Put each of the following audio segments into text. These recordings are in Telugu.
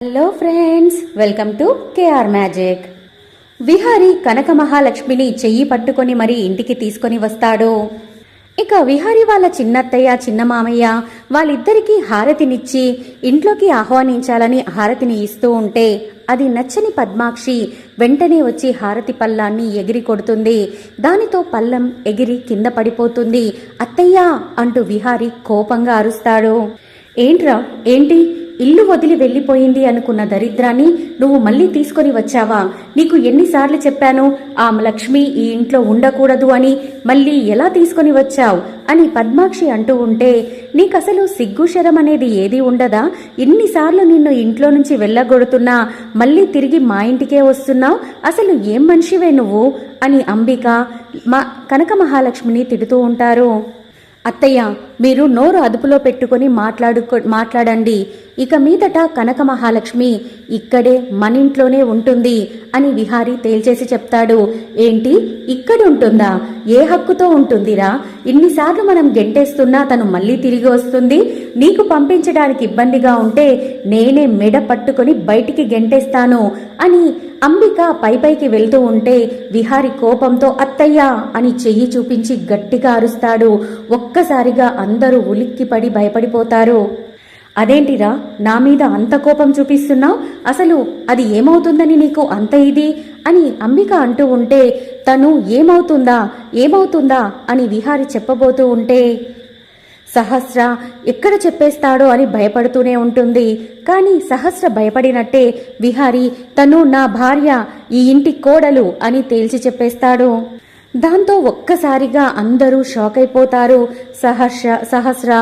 Hello friends welcome to KR magic Vihari Kanaka మహాలక్ష్మిని చెయ్యి పట్టుకొని మరి ఇంటికి తీసుకొని వస్తాడు. ఇక విహారి వాళ్ళ చిన్నత్తయ్య చిన్న మామయ్య వాళ్ళిద్దరికీ హారతినిచ్చి ఇంట్లోకి ఆహ్వానించాలని హారతిని ఇస్తూ ఉంటే అది నచ్చని పద్మాక్షి వెంటనే వచ్చి హారతి పల్లాన్ని ఎగిరి కొడుతుంది. దానితో పల్లం ఎగిరి కింద పడిపోతుంది. అత్తయ్య అంటూ విహారి కోపంగా అరుస్తాడు. ఏంట్రా? ఏంటి? ఇల్లు వదిలి వెళ్ళిపోయింది అనుకున్న దరిద్రాన్ని నువ్వు మళ్ళీ తీసుకొని వచ్చావా? నీకు ఎన్నిసార్లు చెప్పాను ఆ లక్ష్మి ఈ ఇంట్లో ఉండకూడదు అని మళ్ళీ ఎలా తీసుకొని వచ్చావు? అని పద్మాక్షి అంటూ ఉంటే నీకసలు సిగ్గు శరం అనేది ఏది ఉండదా? ఎన్నిసార్లు నిన్ను ఇంట్లో నుంచి వెళ్ళగొడుతున్నా మళ్ళీ తిరిగి మా ఇంటికే వస్తున్నావు? అసలు ఏం మనిషివే నువ్వు? అని అంబిక మా కనక మహాలక్ష్మిని తిడుతూ ఉంటారు. అత్తయ్య మీరు నోరు అదుపులో పెట్టుకొని మాట్లాడుకో మాట్లాడండి. ఇక మీదట కనక మహాలక్ష్మి ఇక్కడే మన ఇంట్లోనే ఉంటుంది అని విహారీ తేల్చేసి చెప్తాడు. ఏంటి? ఇక్కడ ఉంటుందా? ఏ హక్కుతో ఉంటుందిరా? ఇన్నిసార్లు మనం గెంటేస్తున్నా తను మళ్ళీ తిరిగి వస్తుంది. నీకు పంపించడానికి ఇబ్బందిగా ఉంటే నేనే మెడ పట్టుకొని బయటికి గెంటేస్తాను అని అంబిక పైపైకి వెళ్తూ ఉంటే విహారి కోపంతో అత్తయ్య అని చెయ్యి చూపించి గట్టిగా అరుస్తాడు. ఒక్కసారిగా అందరూ ఉలిక్కిపడి భయపడిపోతారు. అదేంటిరా నా మీద అంత కోపం చూపిస్తున్నావు? అసలు అది ఏమవుతుందని నీకు అంత ఇది? అని అంబిక అంటూ ఉంటే తను ఏమవుతుందా? ఏమవుతుందా? అని విహారి చెప్పబోతూ ఉంటే సహస్ర ఎక్కడ చెప్పేస్తాడో అని భయపడుతూనే ఉంటుంది. కానీ సహస్ర భయపడినట్టే విహారి తను నా భార్య ఈ ఇంటి కోడలు అని తేల్చి చెప్పేస్తాడు. దాంతో ఒక్కసారిగా అందరూ షాక్ అయిపోతారు సహర్ష సహస్ర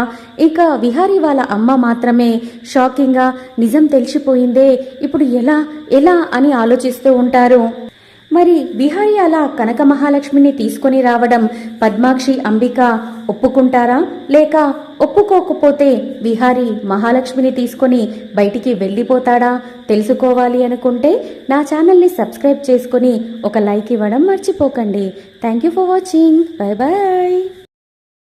ఇక విహారీ వాళ్ళ అమ్మ మాత్రమే షాకింగ్గా నిజం తెలిసిపోయిందే ఇప్పుడు ఎలా ఎలా అని ఆలోచిస్తూ ఉంటారు. మరి విహారి అలా కనక మహాలక్ష్మిని తీసుకొని రావడం పద్మాక్షి అంబిక ఒప్పుకుంటారా? లేక ఒప్పుకోకపోతే విహారి మహాలక్ష్మిని తీసుకొని బయటికి వెళ్ళిపోతాడా? తెలుసుకోవాలి అనుకుంటే నా ఛానల్ని సబ్స్క్రైబ్ చేసుకొని ఒక లైక్ ఇవ్వడం మర్చిపోకండి. Thank you for watching. Bye bye